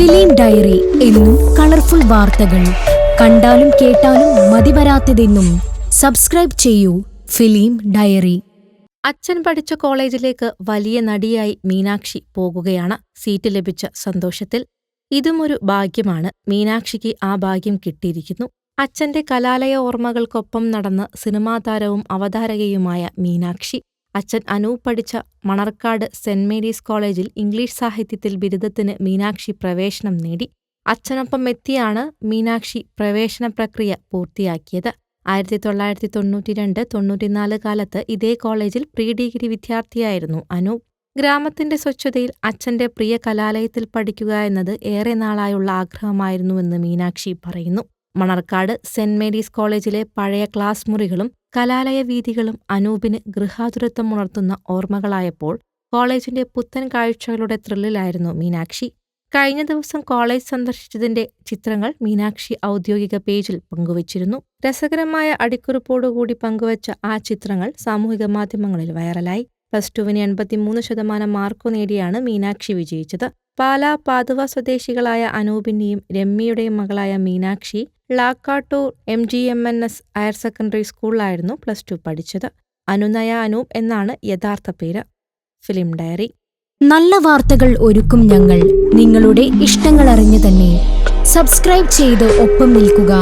Film diary എന്നും colourful വാർത്തകൾ. കണ്ടാലും കേട്ടാലും മതിവരാത്തതെന്നും സബ്സ്ക്രൈബ് ചെയ്യൂ ഫിലിം ഡയറി. അച്ഛൻ പഠിച്ച കോളേജിലേക്ക് വലിയ നടിയായി മീനാക്ഷി പോകുകയാണ് സീറ്റ് ലഭിച്ച സന്തോഷത്തിൽ. ഇതും ഒരു ഭാഗ്യമാണ്. മീനാക്ഷിക്ക് ആ ഭാഗ്യം കിട്ടിയിരിക്കുന്നു. അച്ഛന്റെ കലാലയ ഓർമ്മകൾക്കൊപ്പം നടന്ന് സിനിമാതാരവും അവതാരകയുമായ മീനാക്ഷി. അച്ഛൻ അനൂപ് പഠിച്ച മണർക്കാട് സെന്റ് മേരീസ് കോളേജിൽ ഇംഗ്ലീഷ് സാഹിത്യത്തിൽ ബിരുദത്തിന് മീനാക്ഷി പ്രവേശനം നേടി. അച്ഛനൊപ്പം എത്തിയാണ് മീനാക്ഷി പ്രവേശന പ്രക്രിയ പൂർത്തിയാക്കിയത്. ആയിരത്തി തൊള്ളായിരത്തി തൊണ്ണൂറ്റിരണ്ട് തൊണ്ണൂറ്റിനാല് കാലത്ത് ഇതേ കോളേജിൽ പ്രീ ഡിഗ്രി വിദ്യാർത്ഥിയായിരുന്നു അനൂപ് ഗ്രാമത്തിന്റെ സ്വച്ഛതയിൽ അച്ഛന്റെ പ്രിയ കലാലയത്തിൽ പഠിക്കുക എന്നത് ഏറെ നാളായുള്ള ആഗ്രഹമായിരുന്നുവെന്ന് മീനാക്ഷി പറയുന്നു. മണർക്കാട് സെന്റ് മേരീസ് കോളേജിലെ പഴയ ക്ലാസ് മുറികളും കലാലയ വീഥികളും അനൂപിന് ഗൃഹാതുരത്വം ഉണർത്തുന്ന ഓർമ്മകളായപ്പോൾ കോളേജിന്റെ പുത്തൻ കാഴ്ചകളുടെ ത്രില്ലിലായിരുന്നു മീനാക്ഷി. കഴിഞ്ഞ ദിവസം കോളേജ് സന്ദർശിച്ചതിന്റെ ചിത്രങ്ങൾ മീനാക്ഷി ഔദ്യോഗിക പേജിൽ പങ്കുവച്ചിരുന്നു. രസകരമായ അടിക്കുറിപ്പോടുകൂടി പങ്കുവച്ച ആ ചിത്രങ്ങൾ സാമൂഹിക മാധ്യമങ്ങളിൽ വൈറലായി. പ്ലസ് ടുവിന് എൺപത്തിമൂന്ന് ശതമാനം മാർക്ക് നേടിയാണ് മീനാക്ഷി വിജയിച്ചത്. പാലാ പാതുവ സ്വദേശികളായ അനൂപിന്റെയും രമ്യയുടെയും മകളായ Meenakshi Lakkattoor M G M N S higher secondary സ്കൂളിലായിരുന്നു പ്ലസ് ടു പഠിച്ചത്. അനുനയ അനൂപ് എന്നാണ് യഥാർത്ഥ പേര്. Film diary. നല്ല വാർത്തകൾ ഒരുക്കും ഞങ്ങൾ. നിങ്ങളുടെ ഇഷ്ടങ്ങൾ അറിഞ്ഞു തന്നെ. സബ്സ്ക്രൈബ് ചെയ്ത് ഒപ്പം നിൽക്കുക.